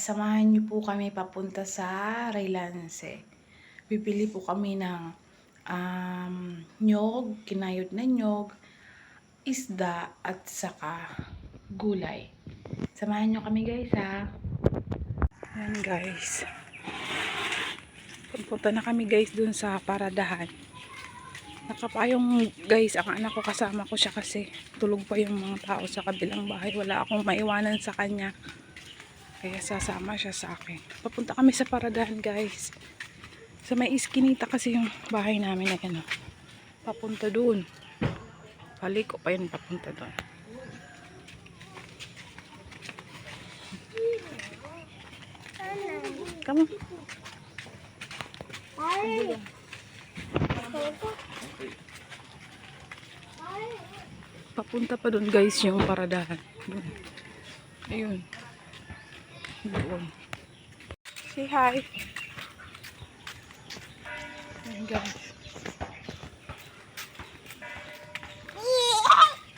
samahan niyo po kami papunta sa Raylance. Bibili po kami ng um, nyog, kinayod na nyog, isda, at saka gulay. Samahan niyo kami guys ha. Ayan guys. Pupunta na kami guys dun sa paradahan. Nakapayong guys, ang anak ko kasama ko siya kasi tulog pa yung mga tao sa kabilang bahay. Wala akong maiwanan sa kanya. Kaya sasama siya sa akin. Papunta kami sa paradahan guys. Sa may iskinita kasi yung bahay namin na yan. oh. Papunta doon. Balik ko pa yun papunta doon. Come on. Papunta pa doon guys yung paradahan. Ayun. Doon. Say hi. Ayun guys.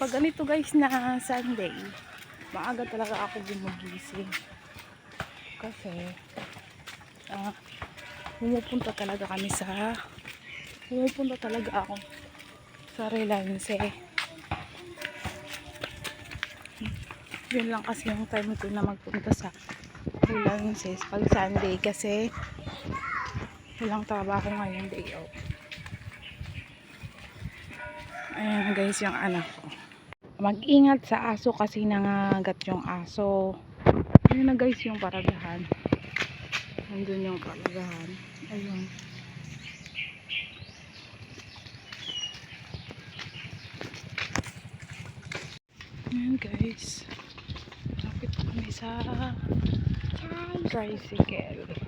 Pag ganito guys na Sunday, maaga talaga ako gumagising. Kasi, ah, pumupunta talaga kami sa, pumupunta talaga ako sa Relance. Yun lang kasi yung time ko na magpunta sa Relances pag Sunday kasi walang trabaho ngayon day off. Ayan guys yung anak ko. Mag-ingat sa aso kasi nangagat yung aso. Ayun na guys yung paragahan. Nandun yung paragahan. Ayun. Tricycle.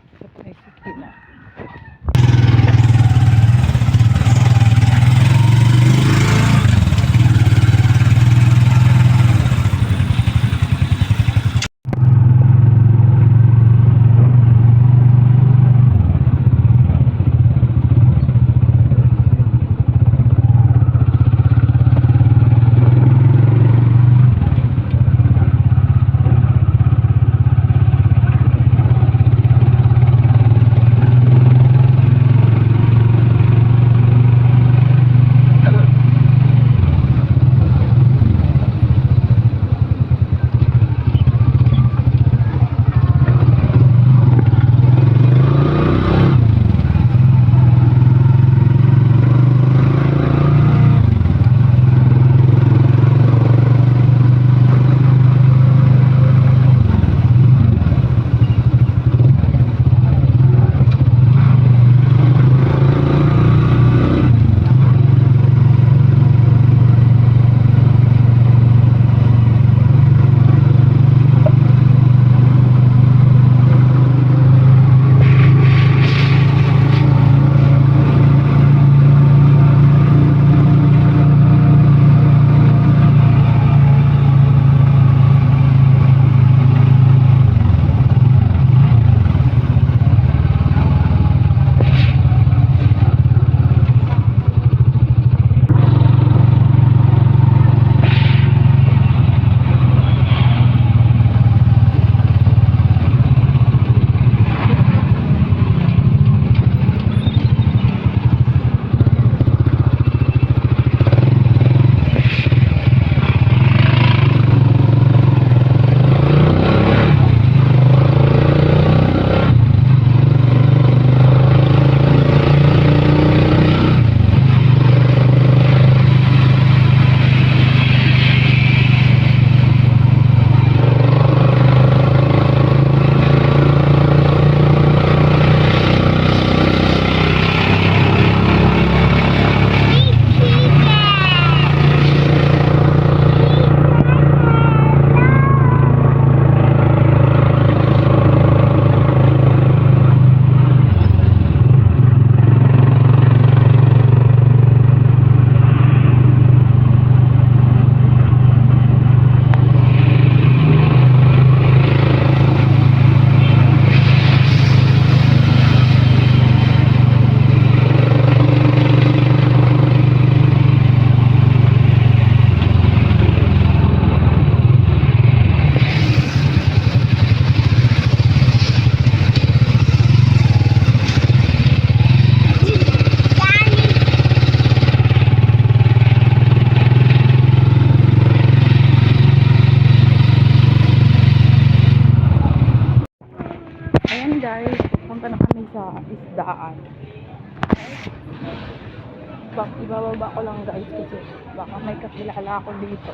Ibababa ko lang guys kasi baka may kakilala ako dito.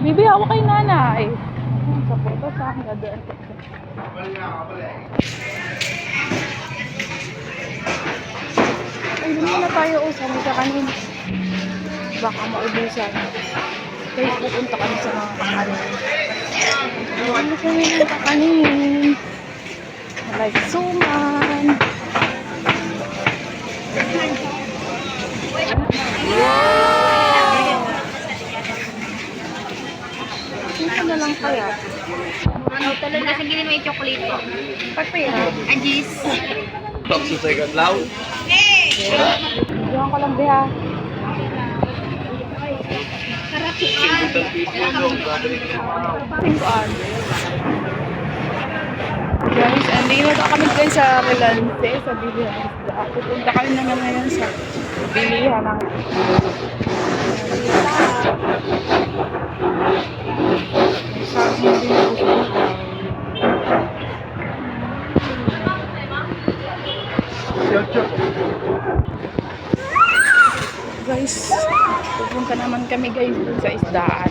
Bibi, ako kay nanay. Sa puto sa akin, dadaan ko. Ay, naman na tayo usan sa kanin. Baka maubusan. Kaya pupunta kami sa mga kakanin. Ano kami ng kakanin? Like suman. Ito na lang kaya. Ano, talo na sa gilid mo yung chocolate ko. Pagpira. Ajis. Talk sa second loud. Diyan ko lang biha. Tingkuan. Guys, andito na kami guys sa Relante, sa bilihan. Pupunta kami naman ngayon sa bilihan ng Guys, pupunta naman kami guys sa isdaan.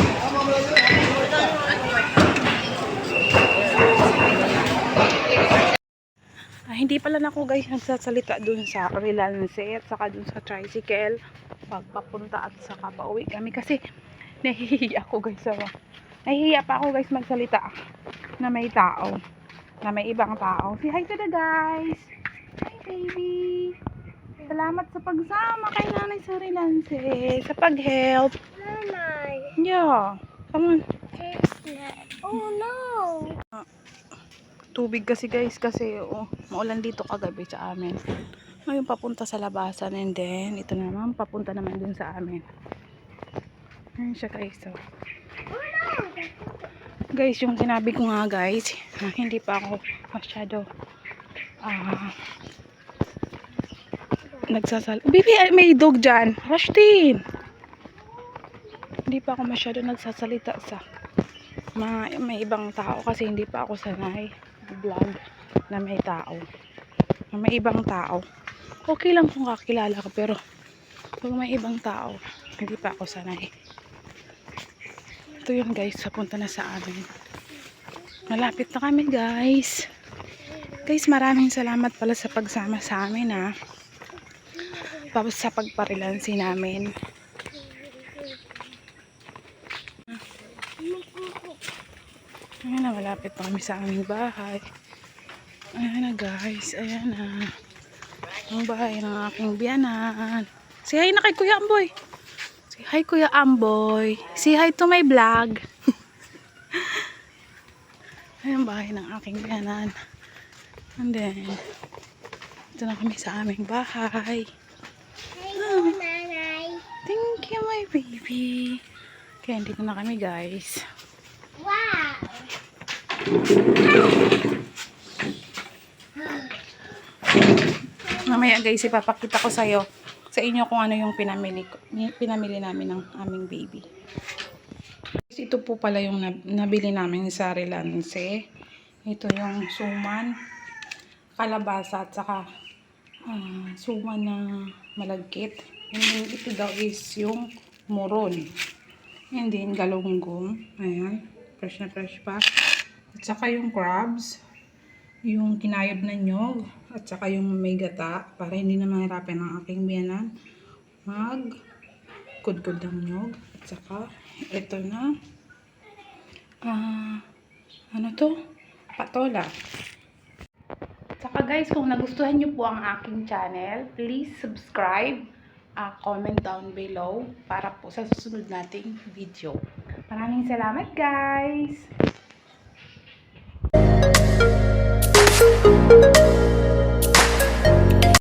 hindi pala na ako guys nagsasalita dun sa Relance at saka dun sa tricycle. Pagpapunta at saka pauwi kami kasi nahihiya ako guys sa nahihiya pa ako guys magsalita na may tao na may ibang tao. Say hi to the guys. Hi baby. Salamat sa pagsama kay nanay sa Relance sa pag-help. Nanay, yeah come on. Oh no. Tubig kasi guys kasi oh, maulan dito kagabi sa amin. Ngayon papunta sa labasan and then ito naman papunta naman dun sa amin. Ayun siya guys so. guys yung sinabi ko nga guys hindi pa ako masyado ah nagsasal baby ay, may dog dyan. Rushtin hindi pa ako masyado nagsasalita sa mga may ibang tao kasi hindi pa ako sanay vlog na may tao. Na may ibang tao. Okay lang kung kakilala ko pero pag may ibang tao hindi pa ako sanay. Ito yun guys papunta na sa amin. Malapit na kami guys. Guys maraming salamat pala sa pagsama sa amin ha. Tapos sa pagparilansi namin Ayan na, malapit na kami sa aming bahay. Ayan na guys, ayan na. Ang bahay ng aking biyanan. Say hi na kay Kuya Amboy. Say hi Kuya Amboy. Say hi to my vlog. ayan bahay ng aking biyanan. And then, ito na kami sa aming bahay. Hello, nanay. Thank you my baby. Kaya dito na kami guys. Wow. Mamaya guys, ipapakita ko sa'yo sa inyo kung ano yung pinamili, ko, pinamili namin ng aming baby. Ito po pala yung nab- nabili namin sa Relance. Ito yung suman, kalabasa at saka ah, suman na malagkit. Ito daw is yung moron. And then galunggong. Ayan. Fresh na fresh pa. At saka yung crabs yung kinayod na nyog at saka yung may gata para hindi na mahirapan ang aking biyanan. Mag kudkod ng nyog. At saka ito na. Ah ano to? Patola. Saka guys kung nagustuhan nyo po ang aking channel please subscribe ah, comment down below para po sa susunod nating video. Maraming salamat guys Thank you.